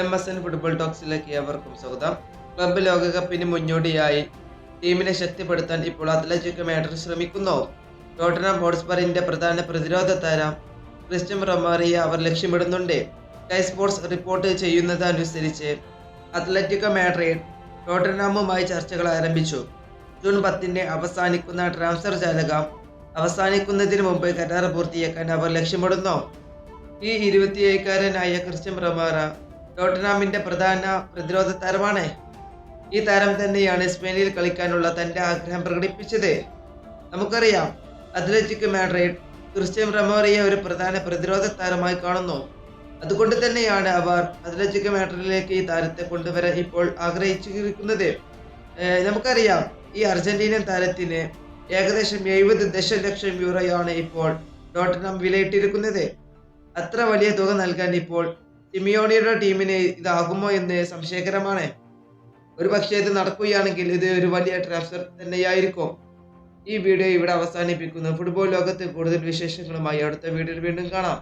M S N football ടോക്സിലേക്ക് ഏവർക്കും സ്വാഗതം. ക്ലബ്ബ് ലോകകപ്പിന് മുന്നോടിയായി ടീമിനെ ശക്തിപ്പെടുത്താൻ ഇപ്പോൾ അത്ലറ്റിക് മാഡ്രിഡ് ശ്രമിക്കുന്നു. ടോട്ടനം ഹോട്ട്സ്പറിന്റെ പ്രധാന പ്രതിരോധ താരം ക്രിസ്റ്റ്യൻ റൊമാറിയെ അവർ ലക്ഷ്യമിടുന്നുണ്ട്. ടൈ സ്പോർട്സ് റിപ്പോർട്ട് ചെയ്യുന്നതനുസരിച്ച് അത്ലറ്റിക് മാഡ്രിഡ് ടോട്ടനാമുമായി ചർച്ചകൾ ആരംഭിച്ചു. ജൂൺ പത്തിന് അവസാനിക്കുന്ന ട്രാൻസ്ഫർ ജാലകം അവസാനിക്കുന്നതിന് മുമ്പ് കരാർ പൂർത്തിയാക്കാൻ അവർ ലക്ഷ്യമിടുന്നു. ഈ ഇരുപത്തിയേഴുകാരനായ ക്രിസ്റ്റ്യൻ റൊമാറ ടോട്ടനാമിന്റെ പ്രധാന പ്രതിരോധ താരമാണ്. ഈ താരം തന്നെയാണ് സ്പെയിനിൽ കളിക്കാനുള്ള തന്റെ ആഗ്രഹം പ്രകടിപ്പിച്ചത്. നമുക്കറിയാം അത്ലറ്റിക് മാഡ്രിഡ് ക്രിസ്ത്യൻ റമോറിയെ ഒരു പ്രധാന പ്രതിരോധ താരമായി കാണുന്നു. അതുകൊണ്ട് തന്നെയാണ് അവർ അത്ലറ്റിക് മാഡ്രിഡിലേക്ക് ഈ താരത്തെ കൊണ്ടുവരാൻ ഇപ്പോൾ ആഗ്രഹിച്ചിരിക്കുന്നത്. നമുക്കറിയാം ഈ അർജന്റീനിയൻ താരത്തിന് ഏകദേശം എഴുപത് ദശലക്ഷം യൂറോയാണ് ഇപ്പോൾ ടോട്ടനം വിലയിട്ടിരിക്കുന്നത്. അത്ര വലിയ തുക നൽകാൻ ഇപ്പോൾ സിമിയോണിയുടെ ടീമിന് ഇതാകുമോ എന്ന് സംശയകരമാണ്. ഒരു പക്ഷേ ഇത് നടക്കുകയാണെങ്കിൽ ഇത് ഒരു വലിയ ട്രാൻസ്ഫർ തന്നെയായിരിക്കും. ഈ വീഡിയോ ഇവിടെ അവസാനിപ്പിക്കുന്നു. ഫുട്ബോൾ ലോകത്ത് കൂടുതൽ വിശേഷങ്ങളുമായി അടുത്ത വീഡിയോയിൽ വീണ്ടും കാണാം.